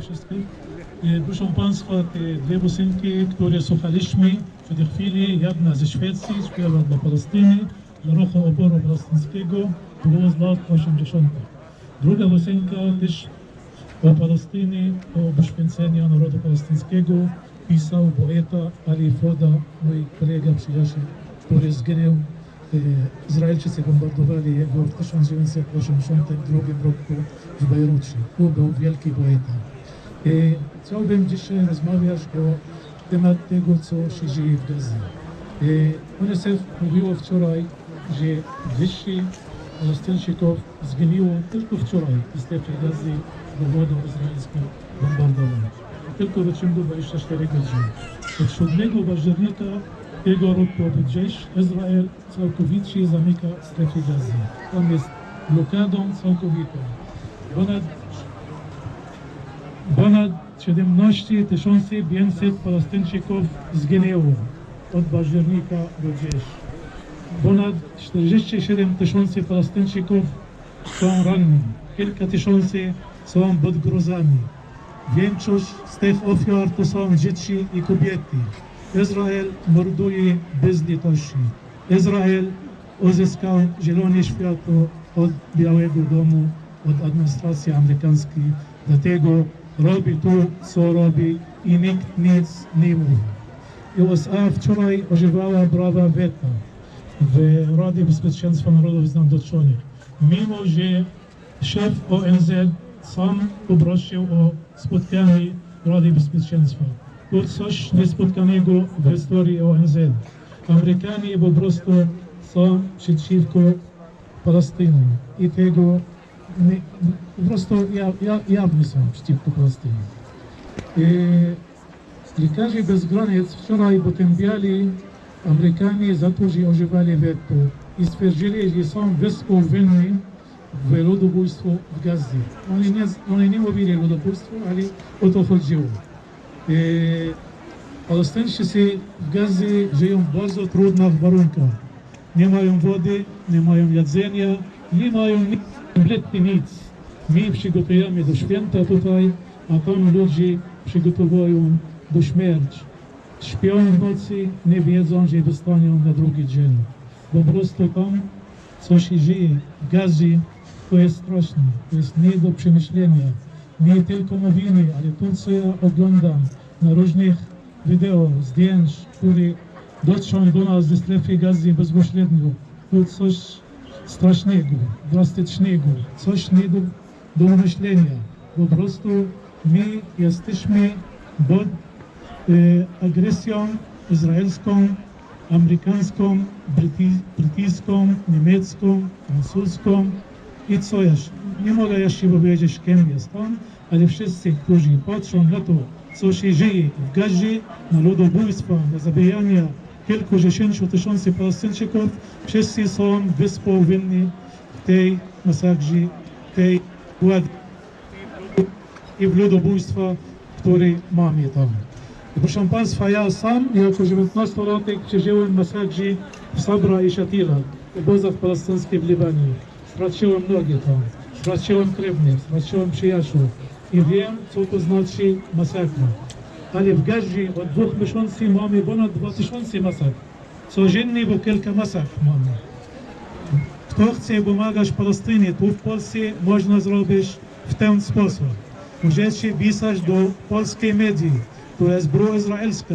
Wszystkich. E, Proszę Państwa, te dwie piosenki, które słuchaliśmy w tej chwili, jedna ze Szwecji, śpiewa dla Palestyny, dla ruchu oporu palestyńskiego, było z lat 80. Druga piosenka też o Palestynie, o poświęceniu narodu palestyńskiego, pisał poeta Ali Foda, mój kolega, przyjaciel, który zginął. E, Izraelczycy bombardowali jego w 1982 roku w Bejrucie. To był wielki poeta. E, Chciałbym dzisiaj rozmawiać o temat tego, co się dzieje w Gazie. UNICEF mówiło wczoraj, że 200 Palestyńczyków zginęło tylko wczoraj w strefie Gazy z powodu izraelskiego bombardowania. Tylko w ciągu 24 godzin. Od 7 października tego roku gdzieś Izrael całkowicie zamyka strefę Gazy. Tam jest blokadą całkowitą. Ponad Ponad 17 500 Palestyńczyków zginęło od października do dziś. Ponad 47 tysięcy Palestyńczyków są ranni. Kilka tysięcy są pod grozami. Większość z tych ofiar to są dzieci i kobiety. Izrael morduje bez litości. Izrael uzyskał zielone światło od Białego Domu, od administracji amerykańskiej. Dlatego robi to, co robi i nikt nic nie mówi. USA wczoraj używała prawa weta w Radzie Bezpieczeństwa Narodów Zjednoczonych, mimo że szef ONZ sam poprosił o spotkanie Rady Bezpieczeństwa. To coś niespotkanego w historii ONZ. Amerykanie po prostu są przeciwko Palestynie i tego po prostu ja, ja, jawnie są przeciwko Palestynie. I Lekarze Bez Granic wczoraj potępiali Amerykanie za to, że używali wetu i stwierdzili, że są współwinni w ludobójstwo w Gazie. Oni nie, oni nie mówili ludobójstwo, ale o to chodziło. Palestyńczycy w Gazie żyją w bardzo trudnych warunkach. Nie mają wody, nie mają jedzenia, nie mają nic, kompletnie nic. My przygotujemy do święta tutaj, a tam ludzie przygotowują do śmierci. Śpią w nocy, nie wiedzą, że dostaną na drugi dzień. Po prostu tam, co się dzieje w Gazie, to jest straszne, to jest nie do przemyślenia. Nie tylko mówimy, ale to, co ja oglądam na różnych wideo, zdjęć, które dotrzą do nas ze strefy gazy bezpośrednio, to coś strasznego, drastycznego, coś nie do, do myślenia. Po prostu my jesteśmy pod e, agresją izraelską, amerykańską, bryty- brytyjską, niemiecką, francuską i co jeszcze. Nie mogę jeszcze powiedzieć, kim jest tam, ale wszyscy, którzy patrzą na to, co się dzieje w Gazie, na ludobójstwa, na zabijania kilkudziesięciu tysięcy Palestyńczyków, wszyscy są współwinni tej masakrze, tej władzy i w ludobójstwa, które mamy tam. I Proszę Państwa, ja sam jako 19-latek przeżyłem masakrze w Sabra i Shatila, obozach palestyńskich w Libanie. Straciłem nogi tam, straciłem krewnych, straciłem przyjaciół i wiem, co to znaczy masakra. Ale w Gazie od dwóch miesięcy mamy ponad 2000 masakr. Codziennie po kilka masakr mamy. Kto chce pomagać Palestynie, tu w Polsce można zrobić w ten sposób. Możecie pisać do polskiej medii, która jest proizraelska,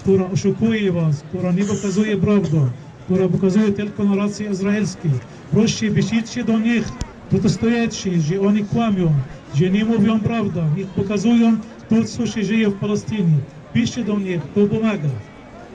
która oszukuje was, która nie pokazuje prawdy, która pokazuje tylko narrację izraelską. Proszę, piszcie do nich, protestujecie, że oni kłamią, że nie mówią prawdę, niech pokazują to, co się dzieje w Palestynie. Piszcie do nich, to pomaga.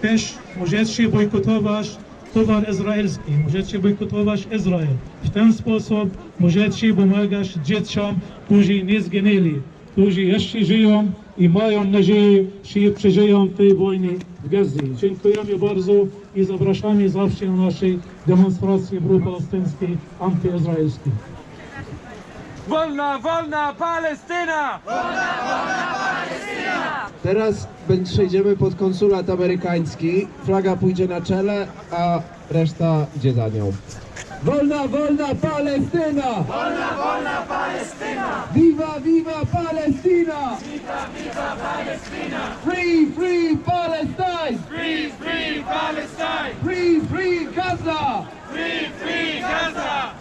Też możecie bojkotować towar izraelski, możecie bojkotować Izrael. W ten sposób możecie pomagać dzieciom, którzy nie zginęli, którzy jeszcze żyją i mają nadzieję, że przeżyją tej wojny w Gazie. Dziękujemy bardzo i zapraszamy zawsze na naszej demonstracji pro-palestyńskiej, antyizraelskiej. Wolna, wolna Palestyna! Teraz bę- przejdziemy pod konsulat amerykański. Flaga pójdzie na czele, a reszta idzie za nią. Wolna, wolna Palestyna! Wolna, wolna Palestyna! Viva, viva Palestina! Viva, viva Palestina! Free, free Palestine! Free, free Palestine! Free, free Gaza! Free, free Gaza!